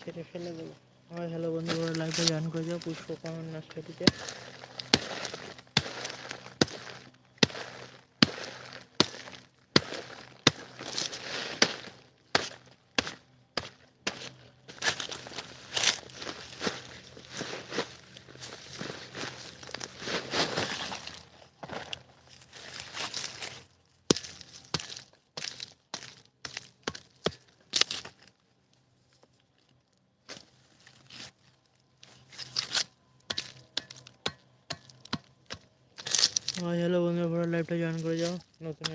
ছেড়ে ফেলে দেবো হয় হ্যালো বন্ধুরা লাইভে জয়েন করে যাও পুষ্পকানন নার্সারিতে। হয় হ্যালো বন্ধুরা লাইভটা জয়েন করে যাও, নতুন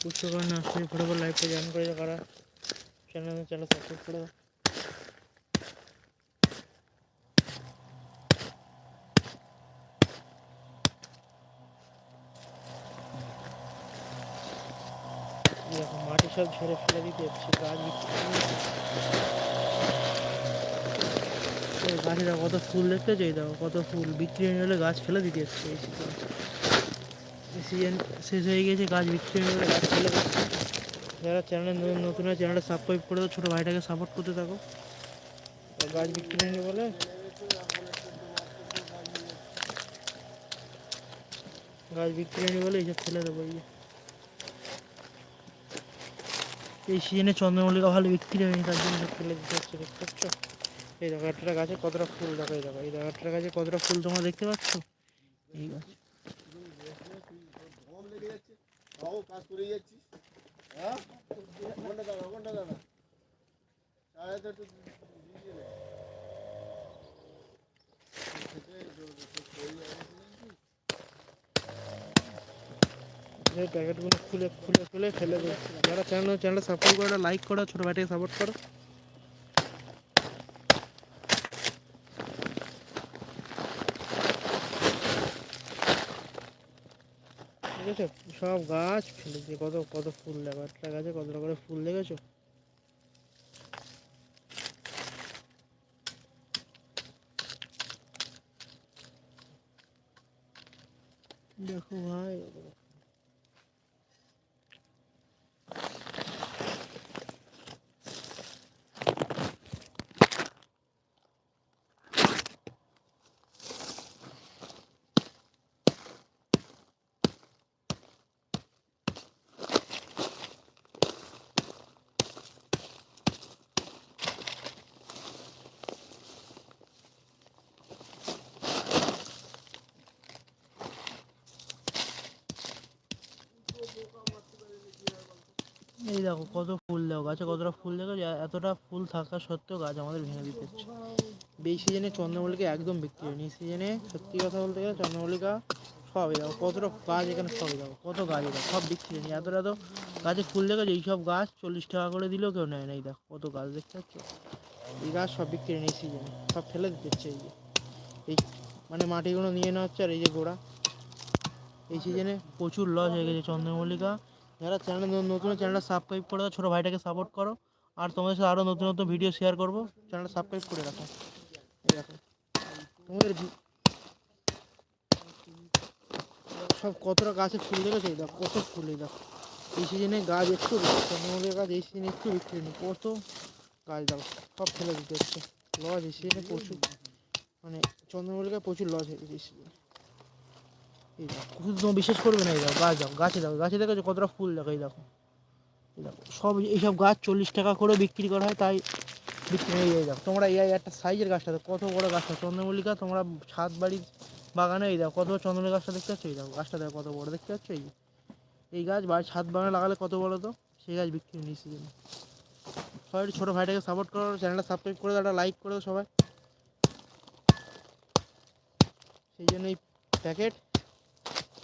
পুষ্পকানন নার্সারি ফটোফট লাইভটা জয়েন করে যাও কারা। চ্যানেল চ্যানেল সাবস্ক্রাইব করে দাও। মাটি সব ঝেড়ে ফেলে দিতে হচ্ছে, গাছ গাছে কত ফুল দেখতে চাই দেখো কত ফুল বিক্রি হয়ে গেলে গাছ ফেলে দিতে হচ্ছে, এই এই সিজন শেষ হয়ে গেছে, গাছ বিক্রি হয়ে গাছ ফেলে দিচ্ছে যারা চ্যানেলে নতুন হয় চ্যানেলটা সাবস্ক্রাইব করে দাও, ছোটো ভাইটাকে সাপোর্ট করতে থাকো। গাছ বিক্রি হয়নি বলে। গাছ বিক্রি হয়নি বলে এইসব ফেলে দেবো এই সিজনে চন্দ্রমল্লিকা ভালো বিক্রি হয়নি, তার জন্য ফেলে দিতে হচ্ছে, দেখতে পাচ্ছ? এই দেখো একটা গাছে কতটা ফুল দেখো, এই দেখো এই দেখো একটা গাছে কতটা ফুল তোমরা দেখতে পাচ্ছ? এই গাছ। তাও কাজ করে যাচ্ছি। হ্যাঁ? ঘণ্টা দাঁড়া ঘণ্টা দাঁড়া চায়ে তো একটু প্যাকেটগুলো খুলে খুলে খুলে ফেলে দেবো যারা চ্যানেল চ্যানেলটা সাপোর্ট করো, লাইক করো, ছোটো ভাইটাকে সাপোর্ট করো। আছে? সব গাছ ফেলে দিয়ে কত কত ফুল দেখো একটা গাছে কত করে ফুল দেখেছ? দেখো ভাই এই দেখো কত ফুল দেখো, গাছে কতটা ফুল দেখো এতটা ফুল থাকা সত্ত্বেও গাছ আমাদের ভেঙে দিতে হচ্ছে। এই সিজনে চন্দ্রমল্লিকা একদম বিক্রি হয়নি। এই সিজনে সত্যি কথা বলতে গেলে চন্দ্রমল্লিকা সবই দেখো, কতটা গাছ এখানে সবই দেখো, কত গাছ দেখো সব বিক্রি হয়নি। এতটা তো গাছে ফুল দেখো, যে এইসব গাছ চল্লিশ টাকা করে দিলেও কেউ নেয় না এই দেখো কত গাছ দেখতে পাচ্ছ? এই গাছ সব বিক্রি হয়নি এই সিজনে সব ফেলে দিতে হচ্ছে এই যে। এই মানে মাটিগুলো নিয়ে নেওয়া হচ্ছে আর এই যে গোড়া। এই সিজনে প্রচুর লস হয়ে গেছে চন্দ্রমল্লিকা। যারা চ্যানেল নতুন চ্যানেলটা সাবস্ক্রাইব করে দাও ছোটো ভাইটাকে সাপোর্ট করো। আর তোমাদের সাথে আরও নতুন নতুন ভিডিও শেয়ার করব চ্যানেলটা সাবস্ক্রাইব করে রাখো। এই দেখো তোমাদের সব কতটা গাছে ফুল দেখেছ? এই দেখো কত ফুল এই দেখো। এই সিজনে গাছ একটু চন্দ্রমল্লিকা গাছ এই সিজনে একটু বিক্রি নেই কত গাছ দেখো সব ফেলে দিতে হচ্ছে। লস এই সিজনে প্রচুর মানে চন্দ্রমল্লিকা প্রচুর লস হয়ে গেছে এই সিজনে এই দেখো তোমার বিশ্বাস করবে না, এই দেখো, গাছ দেখো, গাছে দেখো, গাছে দেখেছ কতটা ফুল দেখো, এই দেখো এই দেখো, সব এইসব গাছ চল্লিশ টাকা করে বিক্রি করা হয়, তাই বিক্রি হয়ে যায় দেখো, তোমরা এই একটা সাইজের গাছটা কত বড় গাছটা, চন্দ্রমল্লিকা, তোমরা ছাদ বাড়ির বাগানে, এই দেখো, কত বড় চন্দ্রমল্লিকা গাছটা দেখতে পাচ্ছ, এই দেখো, গাছটা দেখো, কত বড় দেখতে পাচ্ছ, এই। এই গাছ বাড়ির ছাদ বাগানে লাগালে কত বড় তো, সেই গাছ বিক্রি নিয়ে সিজনে সবাই ছোটো ভাইটাকে সাপোর্ট করো চ্যানেলটা সাবস্ক্রাইব করে দাও, একটা লাইক করে দাও সবাই সেই জন্য এই প্যাকেট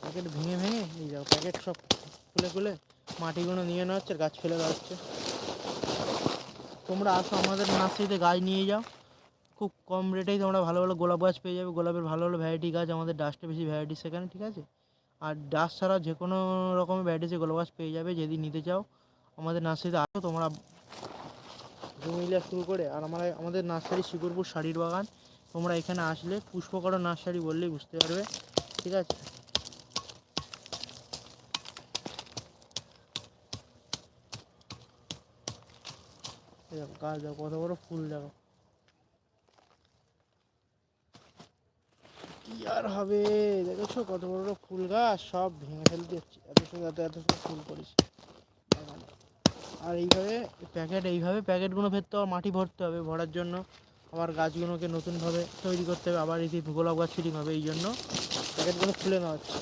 প্যাকেট ভেঙে ভেঙে, এই যাও প্যাকেট সব খুলে খুলে মাটিগুলো নিয়ে নেওয়া হচ্ছে, গাছ ফেলে দেওয়া হচ্ছে। তোমরা আসো আমাদের নার্সারিতে গাছ নিয়ে যাও। খুব কম রেটেই তোমরা ভালো ভালো গোলাপ গাছ পেয়ে যাবে। গোলাপের ভালো ভালো ভ্যারাইটি গাছ, আমাদের ডাস্টে বেশি ভ্যারাইটি সেখানে, ঠিক আছে? আর ডাস্ট ছাড়া যে কোনো রকমের ভ্যারাইটিসে গোলাপ গাছ পেয়ে যাবে, যদি নিতে চাও। আমাদের নার্সারিতে আসো, তোমরা জমিলা শুরু করে, আর আমরা, আমাদের নার্সারি শিকরপুর শাড়ির বাগান। তোমরা এখানে আসলে পুষ্পকর নার্সারি বললেই বুঝতে পারবে, ঠিক আছে? দেখো গাছ দেখো কত বড় ফুল দেখো কি আর হবে? দেখেছ কত বড় বড় ফুল গাছ? সব ভেঙে ফেলতে হচ্ছে এত সুন্দর, এত এত সুন্দর ফুল করেছে। আর এইভাবে প্যাকেট, এইভাবে প্যাকেটগুলো ফেরতে আবার মাটি ভরতে হবে ভরার জন্য। আবার গাছগুলোকে নতুনভাবে তৈরি করতে হবে। আবার এই গোলাপ গাছ ফিটিং হবে এই জন্য। প্যাকেটগুলো খুলে নেওয়া হচ্ছে।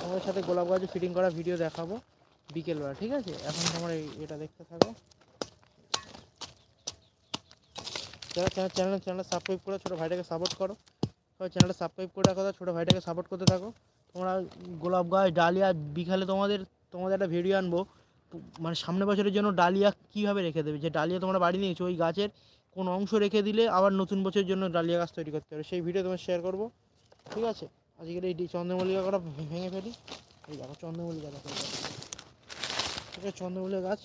তোমাদের সাথে গোলাপ গাছ ফিটিং করা ভিডিও দেখাবো বিকেলবেলা, ঠিক আছে? এখন তোমার এই- এটা দেখতে থাকো। যারা চ্যানেল চ্যানেল চ্যানেল সাবস্ক্রাইব করে, ছোটো ভাইটাকে সাপোর্ট করো। সবাই চ্যানেলটা সাবস্ক্রাইব করে রাখো, ছোটো ভাইটাকে সাপোর্ট করতে থাকো। তোমরা গোলাপ গাছ, ডালিয়া বিকালে তোমাদের তোমাদের একটা ভিডিও আনব। মানে সামনের বছরের জন্য ডালিয়া কীভাবে রেখে দেবে? যে ডালিয়া তোমরা বাড়ি নিয়েছো, ওই গাছের কোন অংশ রেখে দিলে আবার নতুন বছরের জন্য ডালিয়া গাছ তৈরি করতে হবে। সেই ভিডিও তোমার শেয়ার করব। ঠিক আছে? আজকের এই চন্দ্রমল্লিকা করা ভেঙে ফেলি। এই দেখো, চন্দ্রমল্লিকা দেখো আছে? চন্দ্রমল্লিকা গাছ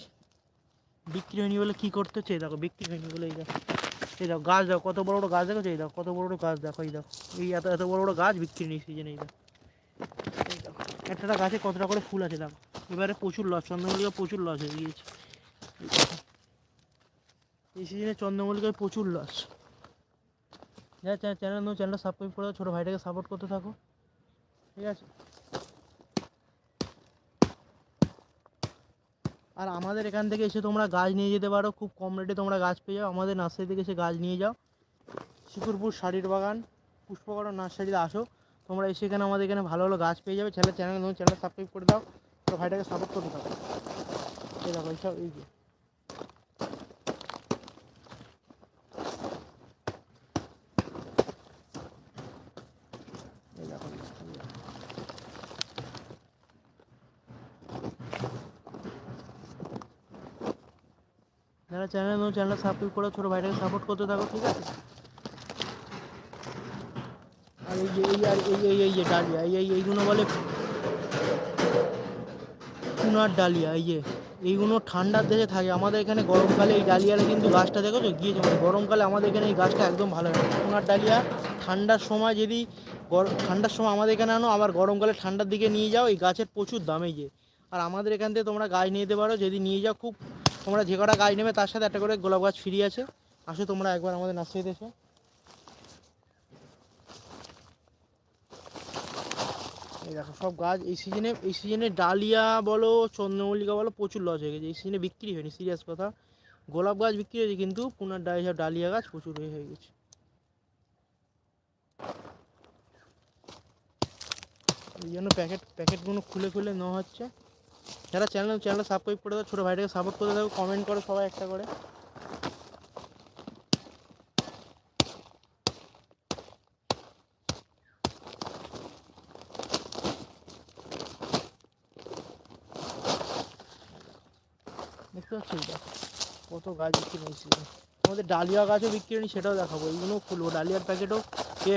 বিক্রি হয়নি বলে কী করতে হচ্ছে? দেখো বিক্রি হয়নি বলে এই দেখো। এই দেখো, গাছ দেখো, কত বড় বড় গাছ দেখো এই দেখো, কত বড় বড় গাছ দেখো, এই দেখো। এই এত এত বড় বড় গাছ বিক্রি নেই সিজনে এই দেখো। একটা গাছে কতটা করে ফুল আছে, দেখো। এবারে প্রচুর লস চন্দ্রমল্লিকা প্রচুর লস হয়ে গিয়েছে। এই সিজনে চন্দ্রমল্লিকায় প্রচুর লস। যারা চ্যানেল চ্যানেলটা সাবস্ক্রাইব করে ছোটো ভাইটাকে সাপোর্ট করতে থাকো। ঠিক আছে? আর আমাদের এখান থেকে এসে তোমরা গাছ নিয়ে যেতে পারো, খুব কম রেটে তোমরা গাছ পেয়ে যাও। আমাদের নার্সারি থেকে এসে গাছ নিয়ে যাও। শিকুরপুর শাড়ির বাগান পুষ্পকরণ নার্সারিতে আসো। তোমরা এসে এখানে আমাদের এখানে ভালো ভালো গাছ পেয়ে যাবে। চ্যানেল চ্যানেল চ্যানেল সাবস্ক্রাইব করে দাও। তো ভাইটাকে সাপোর্ট করতে থাকো। এই দেখো, এইসব, এই যে। এই দেখো এই দেখো। যারা চ্যানেল নতুন চ্যানেল সাবস্ক্রাইব করে ছোটো ভাইটাকে সাপোর্ট করতে থাকো, ঠিক আছে? আর এই এই আর এই এই এই যে ডালিয়া, এই এই এইগুলো বলে কুনার ডালিয়া, এই যে, এইগুলো ঠান্ডার দেশে থাকে। আমাদের এখানে গরমকালে এই ডালিয়াটা কিন্তু গাছটা দেখো তো গিয়েছে। মানে গরমকালে আমাদের এখানে এই গাছটা একদম ভালো হয় কুনার ডালিয়া, ঠান্ডার সময় যদি ঠান্ডার সময় আমাদের এখানে আনো, আবার গরমকালে ঠান্ডার দিকে নিয়ে যাও, এই গাছের প্রচুর দাম যে। আর আমাদের এখান থেকে তোমরা গাছ নিয়ে যেতে পারো, যদি নিয়ে যাও, খুব তোমরা যে কটা গাছ নেবে, তার সাথে একটা করে গোলাপ গাছ ফ্রি আছে। আসো তোমরা একবার আমাদের নার্সারিতে এসো। এই দেখো, সব গাছ এই সিজনে এই সিজনে ডালিয়া বলো, চন্দ্রমল্লিকা বলো, প্রচুর লস হয়ে গেছে। এই সিজনে বিক্রি হয়নি সিরিয়াস কথা। গোলাপ গাছ বিক্রি হয়েছে, কিন্তু পুনার ডালিয়া ডালিয়া গাছ প্রচুর হয়ে গেছে। এই জন্য প্যাকেট, প্যাকেটগুলো খুলে খুলে নেওয়া হচ্ছে। যারা চ্যানেল চ্যানেলটা সাবস্ক্রাইব করে দাও, ছোটো ভাইটাকে সাপোর্ট করে দাও কমেন্ট করো সবাই একটা করে। দেখতে পাচ্ছি কত গাছ বিক্রি হয়েছিল তোমাদের ডালিয়া গাছও বিক্রি হয়নি, সেটাও দেখাবো। এইগুলোও খুলবো ডালিয়ার প্যাকেটও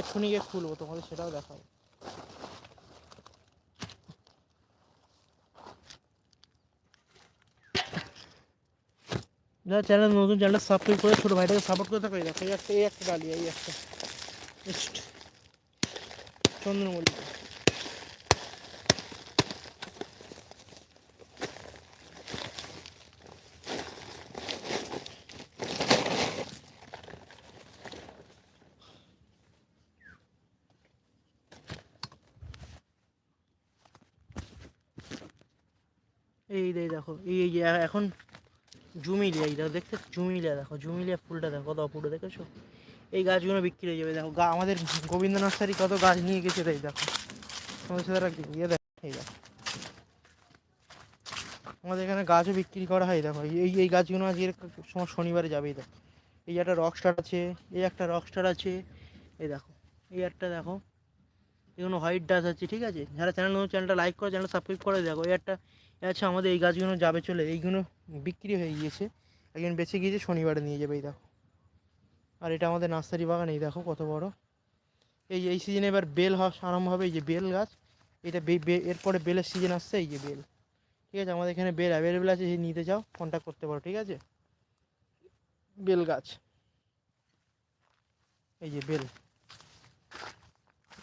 এক্ষুনি গিয়ে খুলবো তোমাদের সেটাও দেখাবো। যারা চ্যানেল নতুন চ্যানেল সাবস্ক্রাইব করে ছোটো ভাইটাকে সাপোর্ট করে থাকো। দেখো, এই একটা এই একটা ডালিয়া এই একটা। Next. চন্দ্রমল্লিকা। এই দেখো এই এই যে এখন জুমিলিয়া দেখো দেখতে জুমিলিয়া, দেখো, জুমিলিয়া ফুলটা দেখো, কত অপূর্ব, দেখেছ? এই গাছগুলো বিক্রি হয়ে যাবে, দেখো, গা, আমাদের গোবিন্দ নার্সারি কত গাছ নিয়ে গেছে এই দেখো। তোমাদের সাথে ইয়ে দেখো দেখো। আমাদের এখানে গাছও বিক্রি করা হয়, দেখো, এই এই গাছগুলো আজকে সময় শনিবারে যাবে এই দেখো। এই একটা রকস্টার আছে, এই একটা রকস্টার আছে, এই দেখো, এই একটা দেখো এগুলো হোয়াইট ডাস আছে, ঠিক আছে? যারা চ্যানেল চ্যানেলটা লাইক করে চ্যানেলটা সাবস্ক্রাইব করে, দেখো, এই একটা আচ্ছা আমাদের এই গাছগুলো যাবে, চলে, এইগুলো বিক্রি হয়ে গিয়েছে। একজন বেঁচে গিয়েছে, শনিবারে নিয়ে যাবে এই দেখো। আর এটা আমাদের নার্সারি বাগান, এই দেখো কত বড়। এই এই সিজনে এবার বেল আরম্ভ হবে, এই যে বেল গাছ। এটা এরপরে বেলের সিজন আসছে, এই যে বেল। ঠিক আছে, আমাদের এখানে বেল অ্যাভেলেবেল আছে যদি নিতে চাও কন্ট্যাক্ট করতে পারো, ঠিক আছে? বেল গাছ। এই যে বেল।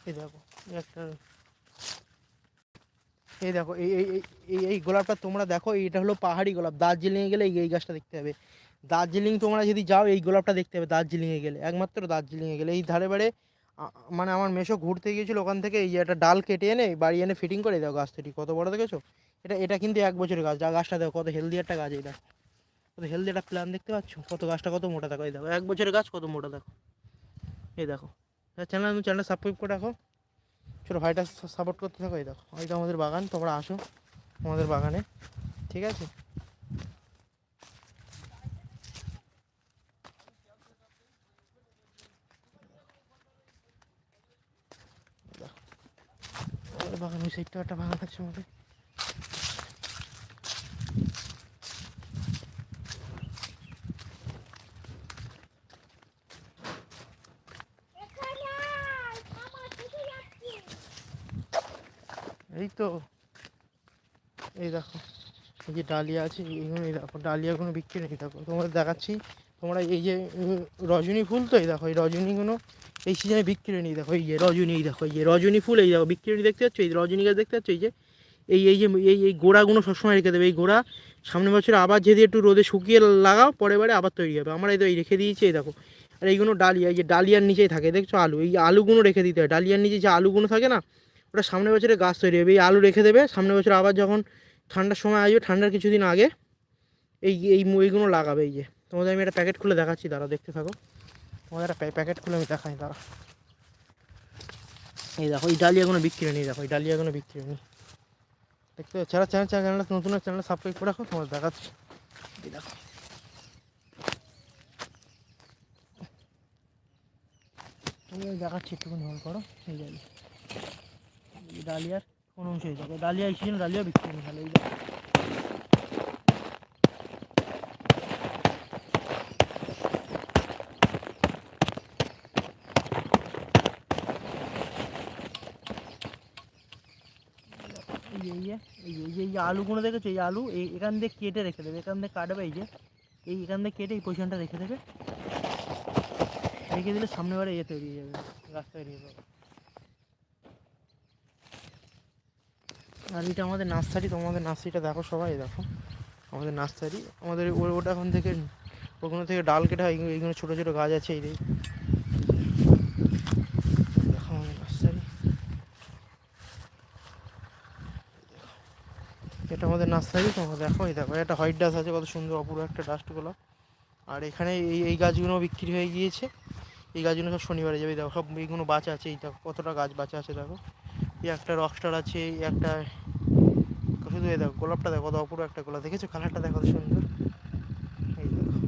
এই দেখো একটা এই দেখো, এই এই, এই- গোলাপটা তোমরা দেখো এটা হলো পাহাড়ি গোলাপ। দার্জিলিংয়ে গেলে এই গাছটা দেখতে হবে। দার্জিলিং তোমরা যদি যাও, এই গোলাপটা দেখতে পাবে দার্জিলিংয়ে গেলে। একমাত্র দার্জিলিংয়ে গেলে। এই ধারে বারে মানে আমার মেশো ঘুরতে গিয়েছিল ওখান থেকে, এই যে একটা ডাল কেটে এনে, বাড়ি এনে ফিটিং করে দাও গাছ থেকে কত বড় দেখেছ? এটা এটা কিন্তু এক বছরের গাছ। যা গাছটা দেখো, কত হেলদি একটা গাছ এই কত হেলদি একটা প্ল্যান দেখতে পাচ্ছ? কত গাছটা কত মোটা দেখো, এই দেখো। এক বছরের গাছ, কত মোটা দেখো। এই দেখো। চ্যানেল, চ্যানেলটা সাবস্ক্রাইব করে রাখো। ছোটো ভাইটা সাপোর্ট করতে থাকো, এই দেখো। এই তো আমাদের বাগান, তোমরা আসো আমাদের বাগানে, ঠিক আছে? বাগান ওই সাইডটা একটা বাগান আছে আমাদের এই তো এই দেখো, এই যে ডালিয়া আছে এইগুলো এই দেখো ডালিয়াগুলো বিক্রি নেই, দেখো, তোমাদের দেখাচ্ছি, তোমরা এই যে রজনী ফুল তো এই দেখো, এই রজনীগুলো এই সিজনে বিক্রি নেই দেখো, এই যে রজনী, দেখো, এই যে রজনী ফুল, এই দেখো, বিক্রি দেখতে পাচ্ছ, এই রজনী গাছ দেখতে পাচ্ছ, এই যে, এই এই যে, এই এই গোড়াগুলো সবসময় রেখে দেবে, এই গোড়া সামনের বছর আবার যদি একটু রোদে শুকিয়ে লাগাও, পরের বারে আবার তৈরি হবে, আমরা এই তো এই রেখে দিয়েছি, এই দেখো, আর এইগুলো ডালিয়া, এই যে ডালিয়ার নিচেই থাকে, দেখছ, আলু, এই আলুগুলো রেখে দিতে হয়, ডালিয়ার নিচে যে আলুগুলো থাকে না ওটা সামনের বছরে গাছ তৈরি হবে, এই আলু রেখে দেবে, সামনের বছর আবার যখন ঠান্ডার সময় আসবে, ঠান্ডার কিছুদিন আগে এই এই এইগুলো লাগাবে, এই যে। তোমাদের আমি একটা প্যাকেট খুলে দেখাচ্ছি দাঁড়া দেখতে থাকো। তোমাদের একটা প্যাকেট খুলে আমি দেখাই দাঁড়া এই দেখো, এই ডালিয়াগুলো বিক্রি নেই দেখো, এই ডালিয়াগুলো বিক্রি নেই দেখতে চ্যানেল চ্যানেল চ্যানেলটা নতুন চ্যানেল সাবস্ক্রাইব করে রাখো, তোমাদের দেখাচ্ছি। দেখো। দেখাচ্ছি, একটুখানি হল করো, এই ডালিয়া এই ডালিয়ার কোন অংশ এই দেখো ডালিয়া এই সিজন ডালিয়া বিক্রি নেই তাহলে, এই এই যে আলুগুলো দেখেছ? এই আলু, এই এখান দিয়ে কেটে রেখে দেবে। এখান দিয়ে কাটবে এই যে, এই এখান দিয়ে কেটে এই পজিশনটা রেখে দেবে। রেখে দিলে সামনে বারে ইয়ে তৈরি হয়ে যাবে গাছ তৈরি হয়ে যাবে। আর এটা আমাদের নার্সারি, তোমাদের নার্সারিটা দেখো সবাই, দেখো। আমাদের নার্সারি, আমাদের ওটা ওখান থেকে, ওখানে থেকে ডাল কেটে হয় এইগুলো- ছোটো ছোটো গাছ আছে, এই। দেখো আমাদের এটা আমাদের নার্সারি, তোমরা দেখো, এই দেখো একটা হোয়াইট ডাস্ট আছে, কত সুন্দর, অপূর্ব একটা ডাস্টগুলো আর এখানে এই এই গাছগুলো বিক্রি হয়ে গিয়েছে। এই গাছগুলো সব শনিবারে যাবে, দেখো, সব এইগুলো বাঁচা আছে, এই দেখো, কতটা গাছ বাঁচা আছে, দেখো। এই একটা রকস্টার আছে, এই একটা শুধু এই দেখো, গোলাপটা দেখো কত অপূর্ব একটা গোলাপ। দেখেছ? কালারটা দেখো সুন্দর। এই দেখো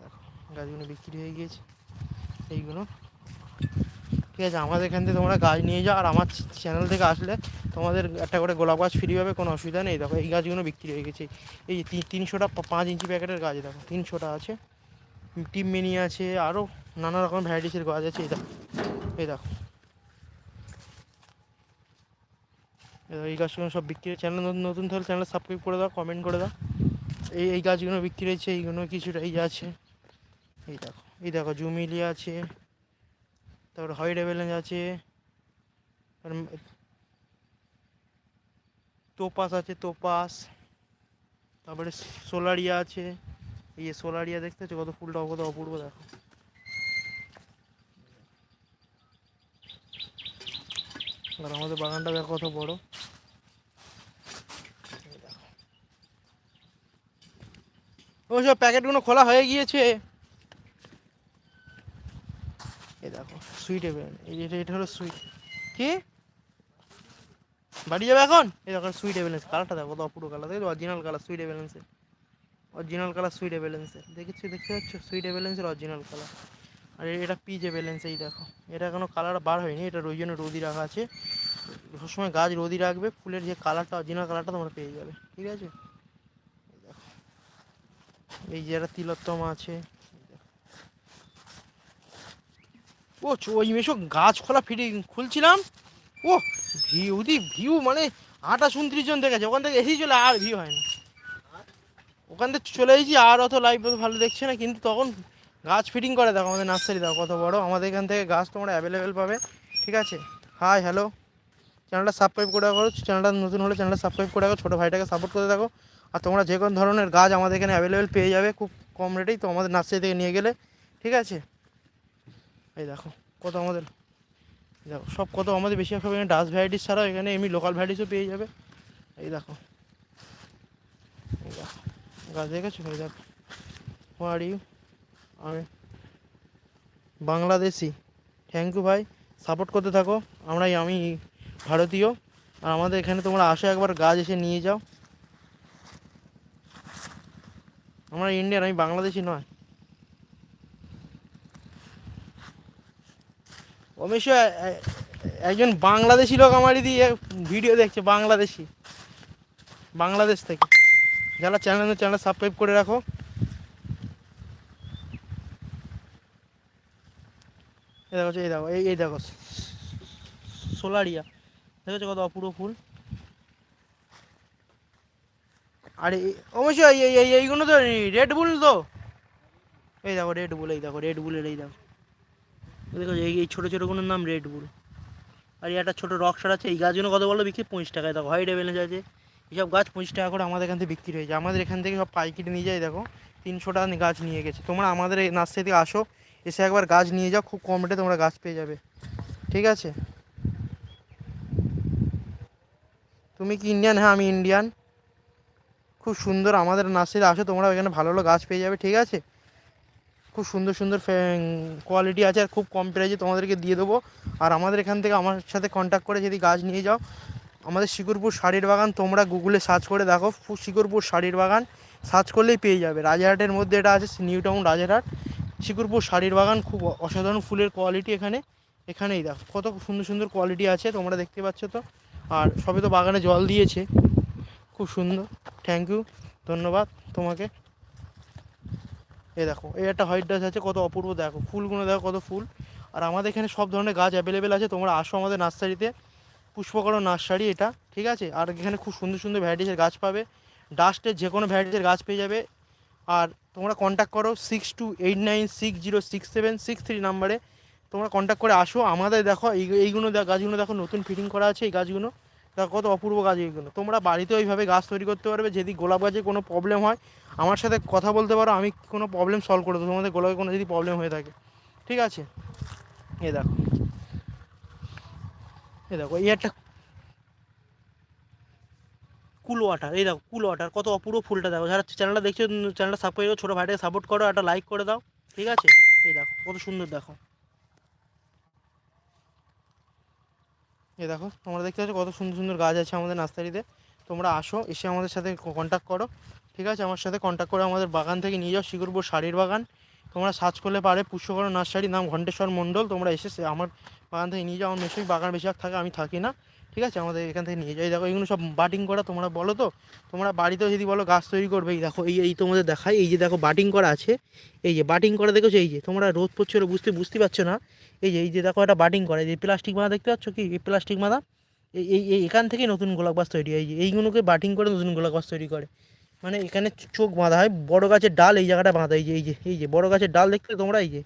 দেখো, গাছগুলো বিক্রি হয়ে গিয়েছে। এইগুলো। ঠিক আছে, আমাদের এখান থেকে তোমরা গাছ নিয়ে যাও, আর আমার চ্যানেল থেকে আসলে তোমাদের একটা করে গোলাপ গাছ ফ্রি হবে কোনো অসুবিধা নেই। দেখো, এই গাছগুলো বিক্রি হয়ে গেছে। এই যে তিন- তিনশোটা পাঁচ ইঞ্চি প্যাকেটের গাছ, দেখো, তিনশোটা আছে। টিম মিনি আছে আরও নানা রকম ভ্যারাইটিসের গাছ আছে, এই দেখো। এই দেখো। এই গাছগুলো সব বিক্রি চ্যানেল নতুন তাহলে চ্যানেল সাবস্ক্রাইব করে দাও কমেন্ট করে দাও। এই এই গাছগুলো বিক্রি হয়েছে, এইগুলো কিছুটা এই আছে। এই দেখো এই দেখো জুমিলি আছে, তারপরে হোয়াইট অ্যাভেলেন্স আছে তোপাস আছে তোপাস তারপরে সোলারিয়া আছে। এই সোলারিয়া দেখতে পাচ্ছ, কত ফুলটা কত অপূর্ব দেখো। আর আমাদের বাগানটা দেখো কত বড়। এই দেখো। ও, সব প্যাকেটগুলো খোলা হয়ে গিয়েছে। এই দেখো সুইট এভেন এই এটা এটা হলো সুইট কি? বাড়ি যাবে এখন? এই দেখো সুইট এভেলেন্স কালারটা দেখো অপূর্ব কালার দেখো অরিজিনাল কালার সুইট এভেলেন্সের অরিজিনাল কালার সুইট এভেলেন্সের দেখেছি, দেখতে পাচ্ছ? সুইট এভেলেন্সের অরিজিনাল কালার আর এটা পিজে ব্যালেন্স এই দেখো। এটা এখনও কালার বার হয়নি, এটা ওই জন্য রোদি রাখা আছে। সবসময় গাছ রোদি রাখবে, ফুলের যে কালারটা অরিজিনাল কালারটা তোমরা পেয়ে যাবে, ঠিক আছে? এই যে একটা তিলোত্তমা আছে ও ওই মেশো গাছ খোলা ফিরে খুলছিলাম। ও, ভিউ দি ভিউ মানে আঠাশ উনত্রিশ জন দেখেছে, ওখান থেকে এসেই চলে, আর ভিউ হয় না ওখান থেকে চলে এসেছি, আর অত লাইভ ভালো দেখছে না, কিন্তু তখন গাছ ফিটিং করে, দেখো আমাদের নার্সারি, দেখো কত বড়। আমাদের এখান থেকে গাছ তোমরা অ্যাভেলেবেল পাবে, ঠিক আছে? হাই হ্যালো চ্যানেলটা সাবস্ক্রাইব করে রাখো চ্যানেলটা নতুন হলে চ্যানেলটা সাবস্ক্রাইব করে রাখো, ছোটো ভাইটাকে সাপোর্ট করে দেখো। আর তোমরা যে কোনো ধরনের গাছ আমাদের এখানে অ্যাভেলেবেল পেয়ে যাবে, খুব কম রেটেই তো আমাদের নার্সারি থেকে নিয়ে গেলে, ঠিক আছে? এই দেখো, কত আমাদের, দেখো, সব কত আমাদের বেশিরভাগ সব এখানে ডাস্ট ভ্যারাইটিস ছাড়াও এখানে এমনি লোকাল ভ্যারাইটিসও পেয়ে যাবে। এই দেখো এই দেখো, গাছ দেখেছ? এই দেখো আর ইউ আমি বাংলাদেশি। থ্যাংক ইউ ভাই। সাপোর্ট করতে থাকো। আমরা আমি ভারতীয়। আর আমাদের এখানে তোমরা আসো একবার, গাছ এসে নিয়ে যাও। আমরা ইন্ডিয়ান আমি বাংলাদেশি নয়। অবশ্য একজন বাংলাদেশি লোক আমারই দিয়ে ভিডিও দেখছে, বাংলাদেশি। বাংলাদেশ থেকে। যারা চ্যানেল চ্যানেল সাবস্ক্রাইব করে রাখো। এই দেখো এই দেখো, এই এই দেখো, সোলারিয়া। দেখেছ কত অপূর্ব ফুল? আরে অবশ্যই এই এই- এই, এইগুলো তো রেড বুল তো। এই দেখো রেড বুল এই দেখো রেড বুলের এই দেখো। দেখো এই এই ছোটো ছোটোগুলোর নাম রেড বুল আর একটা ছোটো রকসার আছে, এই গাছগুলো কত বলো বিক্রি পঁচিশ টাকায়। দেখো হোয়াইট অ্যাভেলেন্স আছে, এইসব গাছ পঁচিশ টাকা করে আমাদের এখান থেকে বিক্রি হয়ে যায় আমাদের এখান থেকে সব পাইকারি নিয়ে যায়, দেখো। তিনশো টাকা গাছ নিয়ে গেছে। তোমরা আমাদের এই নার্সারি থেকে আসো এসে একবার গাছ নিয়ে যাও, খুব কম রেটে তোমরা গাছ পেয়ে যাবে। ঠিক আছে? তুমি কি ইন্ডিয়ান হ্যাঁ আমি ইন্ডিয়ান খুব সুন্দর আমাদের নার্সারিতে আসো তোমরা ওইখানে ভালো ভালো গাছ পেয়ে যাবে, ঠিক আছে? খুব সুন্দর সুন্দর কোয়ালিটি আছে, আর খুব কম প্রাইজে তোমাদেরকে দিয়ে দেবো। আর আমাদের এখান থেকে আমার সাথে কন্ট্যাক্ট করে যদি গাছ নিয়ে যাও, আমাদের শিকরপুর শাড়ির বাগান তোমরা গুগলে সার্চ করে দেখো শিকরপুর শাড়ির বাগান। সার্চ করলেই পেয়ে যাবে। রাজারহাটের মধ্যে এটা আছে, নিউ টাউন রাজারহাট। শিকরপুর শাড়ির বাগান খুব অসাধারণ ফুলের কোয়ালিটি এখানে। এখানেই দেখো, কত সুন্দর সুন্দর কোয়ালিটি আছে, তোমরা দেখতে পাচ্ছ তো। আর সবে তো বাগানে জল দিয়েছে, খুব সুন্দর। থ্যাংক ইউ ধন্যবাদ তোমাকে। এ দেখো, এই একটা হোয়াইট ড্রেস আছে, কত অপূর্ব, দেখো, ফুলগুলো দেখো, কত ফুল। আর আমাদের এখানে সব ধরনের গাছ অ্যাভেলেবেল আছে, তোমরা আসো আমাদের নার্সারিতে। পুষ্পকরণ নার্সারি এটা, ঠিক আছে? আর এখানে খুব সুন্দর সুন্দর ভ্যারাইটিসের গাছ পাবে। ডাস্টের যে কোনো ভ্যারাইটিসের গাছ পেয়ে যাবে। আর তোমরা কন্ট্যাক্ট করো six two eight nine six zero six seven six three নাম্বারে তোমরা কন্ট্যাক্ট করে আসো, আমাদের দেখো, এই, এইগুলো গাছগুলো দেখো, নতুন ফিটিং করা আছে এই গাছগুলো। দেখো কত অপূর্ব গাছ এইগুলো। তোমরা বাড়িতেও এইভাবে গাছ তৈরি করতে পারবে, যদি গোলাপ গাছে কোনো প্রবলেম হয়, আমার সাথে কথা বলতে পারো, আমি কোনো প্রবলেম সলভ করে দেবো, তোমাদের গোলাপে কোনো যদি প্রবলেম হয়ে থাকে। ঠিক আছে? এ দেখো। এ দেখো, এই একটা কুল ওয়াটার এই দেখো কুল ওয়াটার কত অপূর্ব ফুলটা দেখো। যারা চ্যানেলটা দেখছ চ্যানেলটা সাবস্ক্রাইব করো, ছোটো ভাইটাকে সাপোর্ট করো, একটা লাইক করে দাও, ঠিক আছে? এই দেখো, কত সুন্দর দেখো। এই দেখো, তোমরা দেখতে পাচ্ছ কত সুন্দর সুন্দর গাছ আছে আমাদের নার্সারিতে। তোমরা আসো, এসে আমাদের সাথে কন্ট্যাক্ট করো, ঠিক আছে? আমার সাথে কন্ট্যাক্ট করে আমাদের বাগান থেকে নিয়ে যাও শিকরপুর শাড়ির বাগান। তোমরা সার্চ করলে পারে পুষ্পকরণ নার্সারি নাম ঘণ্টেশ্বর মণ্ডল। তোমরা এসে আমার বাগান থেকে নিয়ে যাও, আমার মেশিন বাগান বেশিরভাগ থাকে, আমি থাকি না। ঠিক আছে? আমাদের এখান থেকে নিয়ে যাই দেখো, এগুলো সব বাটিং করা, তোমরা বলো তো? তোমরা বাড়িতেও যদি বলো, গাছ তৈরি করবে। এই দেখো, এই এই তোমাদের দেখাই। এই যে দেখো বাটিং করা আছে। এই যে বাটিং করা দেখেছ? এই যে, তোমরা রোদ পড়ছে বুঝতে বুঝতে পারছ না? এই যে এই যে দেখো, একটা বাটিং করা। এই যে প্লাস্টিক মাদা দেখতে পাচ্ছ কি? এই প্লাস্টিক মাদা এই এই এখান থেকেই নতুন গোলাপ গাছ তৈরি হয়। এইগুলোকে বাটিং করে নতুন গোলাপ গাছ তৈরি করে। মানে এখানে চোখ বাঁধা হয়। বড় গাছের ডাল এই জায়গাটা বাঁধা, এই যে এই যে এই যে, বড় গাছের ডাল দেখতে তোমরা, এই যে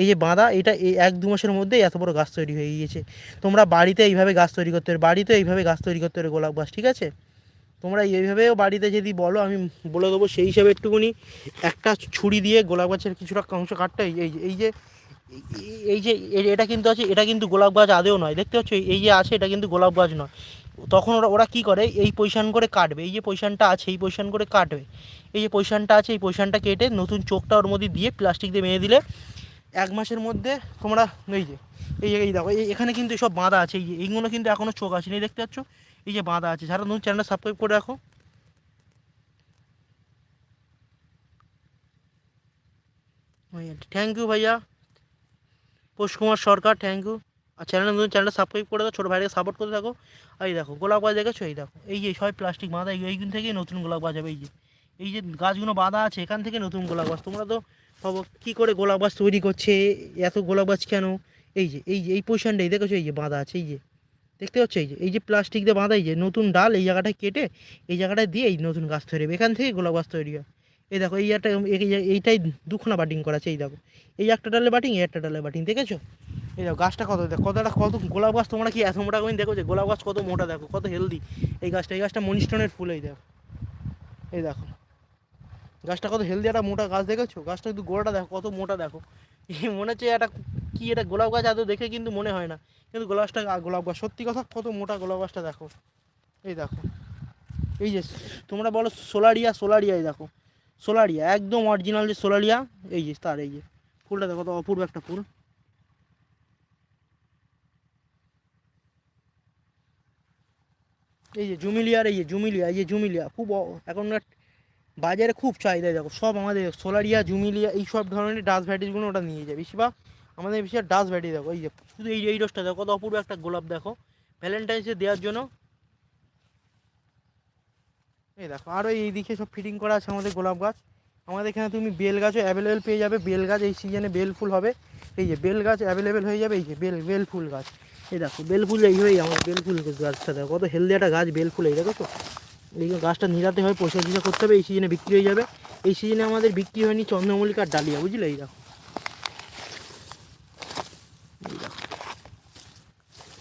এই যে বাঁধা, এটা এই এক দু মাসের মধ্যেই এত বড় গাছ তৈরি হয়ে গিয়েছে। তোমরা বাড়িতে এইভাবে গাছ তৈরি করতে পারবে বাড়িতে এইভাবে গাছ তৈরি করতে পারবে গোলাপ গাছ, ঠিক আছে? তোমরা এইভাবেও বাড়িতে যদি বলো, আমি বলে দেবো সেই হিসাবে একটুখানি একটা ছুরি দিয়ে গোলাপ গাছের কিছুটা অংশ কাটতে এই যে এই যে এই যে, এটা কিন্তু আছে, এটা কিন্তু গোলাপ গাছ আদেও নয়। দেখতে পাচ্ছ? এই যে আছে, এটা কিন্তু গোলাপ গাছ নয়। তখন ওরা ওরা কী করে? এই পজিশান করে কাটবে। এই যে পজিশানটা আছে, এই পজিশান করে কাটবে। এই যে পজিশানটা আছে, এই পজিশানটা কেটে নতুন চোখটা ওর মধ্যে দিয়ে প্লাস্টিক দিয়ে বেঁধে দিলে এক মাসের মধ্যে তোমরা এই যে, এই এই দেখো, এই এখানে কিন্তু সব বাঁধা আছে। এই যে, এইগুলো কিন্তু এখনও চোখ আছে আসেনি, দেখতে পাচ্ছ? এই যে বাঁধা আছে। যারা নতুন চ্যানেলটা সাবস্ক্রাইব করে রাখো। থ্যাংক ইউ ভাইয়া। পোষ কুমার সরকার থ্যাংক ইউ আর চ্যানেল নতুন চ্যানেলটা সাবস্ক্রাইব করে দাও, ছোটো ভাইকে সাপোর্ট করতে থাকো। এই দেখো, গোলাপ গাছ দেখেছ? এই দেখো, এই যে সবাই প্লাস্টিক বাঁধা, এই এইখান থেকেই নতুন গোলাপ গাছ হবে, এই যে। এই যে গাছগুলো বাঁধা আছে, এখান থেকে নতুন গোলাপ গাছ। তোমরা তো ভাবো, কী করে গোলাপ গাছ তৈরি করছে? এত গোলাপ গাছ কেন? এই যে এই যে, এই পজিশনটাই দেখেছ? এই যে বাঁধা আছে, এই যে। দেখতে পাচ্ছ? এই যে এই যে প্লাস্টিক দিয়ে বাঁধা, এই যে নতুন ডাল, এই জায়গাটায় কেটে, এই জায়গাটায় দিয়ে এই নতুন গাছ তৈরি হবে। এখান থেকে গোলাপ গাছ তৈরি হয়। এই দেখো, এই একটা, এই এইটাই দুখানা বাটিং করা আছে, এই দেখো। এই একটা ডালে বাটিং এই একটা ডালে বাটিং দেখেছ? এই দেখো, গাছটা কত? দেখো, কতটা, কত গোলাপ গাছ তোমরা কি এত মোটা করে দেখো যে, গোলাপ গাছ কত মোটা দেখো, কত হেলদি এই গাছটা এই গাছটা মনিস্টনের ফুল, এই দেখো। এই দেখো। গাছটা কত হেলদি একটা মোটা গাছ দেখেছ? গাছটা কিন্তু গোড়াটা দেখো, কত মোটা দেখো। এই মনে হচ্ছে একটা কি এটা গোলাপ গাছ, এত দেখে কিন্তু মনে হয় না। কিন্তু গোলাপটা গোলাপ গাছ, সত্যি কথা কত মোটা গোলাপ গাছটা দেখো। এই দেখো। এই যে, তোমরা বলো সোলারিয়া সোলারিয়া, এই দেখো। সোলারিয়া, একদম অরিজিনাল যে সোলারিয়া, এই যে, তার, এই যে। ফুলটা দেখো, কত অপূর্ব একটা ফুল। এই যে জুমিলিয়ার এই যে জুমিলিয়া, এই যে জুমিলিয়া, খুব এখন বাজারে খুব চাহিদা, দেখো, সব আমাদের সোলারিয়া, জুমিলিয়া, এই সব ধরনের ডাস্ট ভ্যারাইটিসগুলো ওটা নিয়ে যায় বেশিরভাগ আমাদের বেশি ডাস্ট ভ্যারাইটি দেখো, এই যে, শুধু এই এই রোজটা দেখো, কত অপূর্ব একটা গোলাপ, দেখো ভ্যালেন্টাইন্সে দেওয়ার জন্য। এই দেখো আরও এই দিকে সব ফিটিং করা আছে আমাদের গোলাপ গাছ। আমাদের এখানে তুমি বেল গাছও অ্যাভেলেবেল পেয়ে যাবে, বেল গাছ এই সিজনে বেল ফুল হবে। এই যে, বেল গাছ অ্যাভেলেবেল হয়ে যাবে, এই যে, বেল বেল ফুল গাছ। এই দেখো, বেলফুল এইভাবেই আমার বেলফুল গাছটা দেখো, কত হেলদি একটা গাছ বেল ফুল এই দেখো তো এই গাছটা নিরাতে হয়, পয়সা টয়সা করতে হবে, এই সিজনে বিক্রি হয়ে যাবে। এই সিজনে আমাদের বিক্রি হয়নি চন্দ্রমল্লিকার ডালিয়া, বুঝলে? এই দেখো।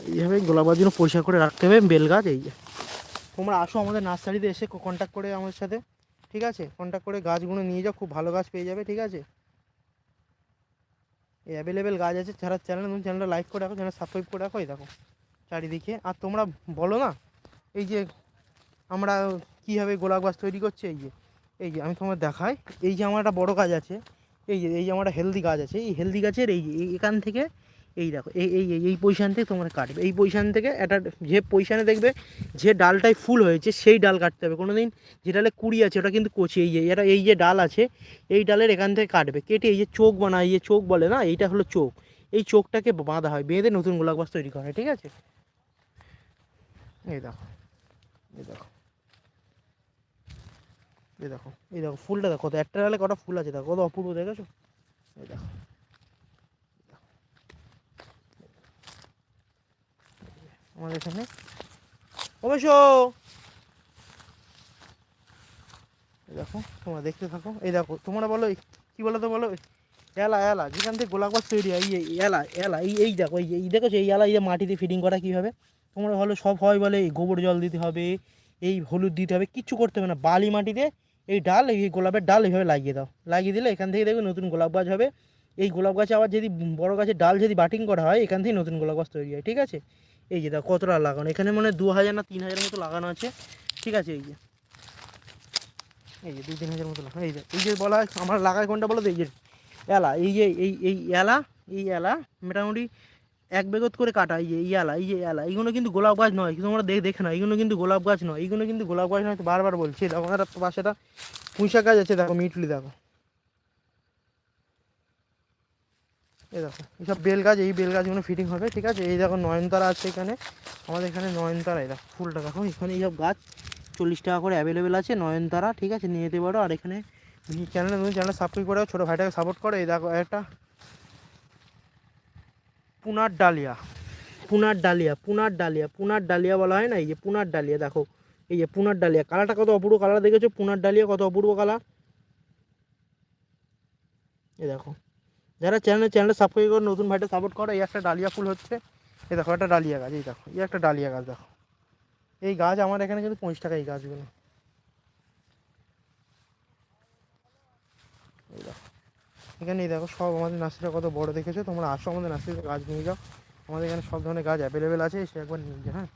এই এইভাবে গোলাপের জন্য পরিষ্কার করে রাখতে হবে, বেল গাছ, এই যে। তোমরা আসো আমাদের নার্সারিতে এসে কন্ট্যাক্ট করে আমাদের সাথে, ঠিক আছে? কন্ট্যাক্ট করে গাছগুলো নিয়ে যাও, খুব ভালো গাছ পেয়ে যাবে, ঠিক আছে? এই অ্যাভেলেবেল গাছ আছে, যারা চ্যানেল নতুন চ্যানেলটা লাইক করে রাখো চ্যানেল সাবস্ক্রাইব করে রাখো, এই দেখো, চারিদিকে। আর তোমরা বলো না, এই যে আমরা কীভাবে গোলাপ গাছ তৈরি করছি, এই যে এই যে, আমি তোমার দেখাই। এই যে আমার একটা বড়ো গাছ আছে, এই যে এই যে আমার একটা হেলদি গাছ আছে, এই হেলদি গাছের এই এখান থেকে এই দেখো, এই এই, এই- পজিশান থেকে তোমরা কাটবে। এই পজিশান থেকে একটা, যে পজিশানে দেখবে যে ডালটায় ফুল হয়েছে, সেই ডাল কাটতে হবে। কোনো দিন যে ডালে কুড়ি আছে, ওটা কিন্তু কচি। এই যে এটা এই যে ডাল আছে, এই ডালের এখান থেকে কাটবে। কেটে এই যে চোখ বানায়, এই যে চোখ বলে না, এইটা হলো চোখ। এই চোখটাকে বাঁধা হয়, বেঁধে নতুন গোলাপ গাছ তৈরি করা হয় ঠিক আছে? এই দেখো এই দেখো এই দেখো এই দেখো, ফুলটা দেখো, কত, একটা ডালে কটা ফুল আছে, দেখো, কত অপূর্ব, দেখেছ? এই দেখো। আমাদের এখানে। অবশ্য! দেখো, তোমরা দেখতে থাকো। এই দেখো, তোমরা বলো কি বলো তো বলো? এলা এলা, যেখান থেকে গোলাপ গাছ তৈরি হয়, এই এলা এলা, এই এই দেখো, এই এই দেখো এই এলা এই মাটিতে ফিটিং করা কীভাবে? তোমরা ভালো সব হয় বলে এই গোবর জল দিতে হবে, এই হলুদ দিতে হবে, কিচ্ছু করতে হবে না। বালি মাটিতে এই ডাল, এই গোলাপের ডাল এইভাবে লাগিয়ে দাও। লাগিয়ে দিলে এখান থেকে দেখবে নতুন গোলাপ গাছ হবে। এই গোলাপ গাছে আবার যদি বড় গাছের ডাল যদি বাটিং করা হয়, এখান থেকে নতুন গোলাপ গাছ তৈরি হয়, ঠিক আছে? এই যে দেখো কতটা লাগানো। এখানে মানে দু হাজার না তিন হাজার মতো লাগানো আছে। ঠিক আছে, এই যে। এই যে দু তিন হাজার মতো লাগানো। এই যে এই যে বলা হয় আমার লাগায় কোনটা বলো তো? এই যে এলা, এই যে, এই এই এলা এই এলা, মোটামুটি এক বেগত করে কাটা। এই যে, এই এলা, এই যে এলা, এইগুলো কিন্তু গোলাপ গাছ নয়, কিন্তু আমরা দেখে না এইগুলো কিন্তু গোলাপ গাছ নয়, এইগুলো কিন্তু গোলাপ গাছ নয়। বারবার বলছি দেখো একটা পাশেটা পুঁইশাক গাছ আছে, দেখো, মিটলি, দেখো। এই দেখো, এইসব বেল গাছ এই বেল গাছগুলো ফিটিং হবে, ঠিক আছে? এই দেখো নয়নতারা আছে এখানে। আমাদের এখানে নয়নতারা, এই দেখো, ফুলটা দেখো, এখানে এইসব গাছ চল্লিশ টাকা করে অ্যাভেলেবেল আছে, নয়নতারা, ঠিক আছে? নিয়ে যেতে পারো। আর এখানে চ্যানেলে তুমি চ্যানেল সাবস্ক্রাইব করে ছোটো ভাইটাকে সাপোর্ট করো। এই দেখো, একটা পুনার ডালিয়া পুনার ডালিয়া পুনার ডালিয়া পুনার ডালিয়া বলা হয় না? এই যে পুনার ডালিয়া, দেখো, এই যে পুনার ডালিয়া কালারটা কত অপূর্ব কালার দেখেছ? পুনার ডালিয়া কত অপূর্ব কালার এই দেখো যারা চ্যানেল চ্যানেলটা সাবস্ক্রাইব করে নতুন ভাইটা সাপোর্ট করো, এই একটা ডালিয়া ফুল হচ্ছে। এই দেখো, একটা ডালিয়া গাছ, এই দেখো, এই একটা ডালিয়া গাছ দেখো। এই গাছ আমার এখানে কিন্তু পঁচিশ টাকা এই গাছগুলো। এই দেখো, এখানে এই দেখো, সব আমাদের নার্সারিটা কত বড় দেখেছ? তোমরা আসো আমাদের নার্সারিতে গাছ নিয়ে যাও। আমাদের এখানে সব ধরনের গাছ অ্যাভেলেবেল আছে সে একবার নিয়ে যাও হ্যাঁ।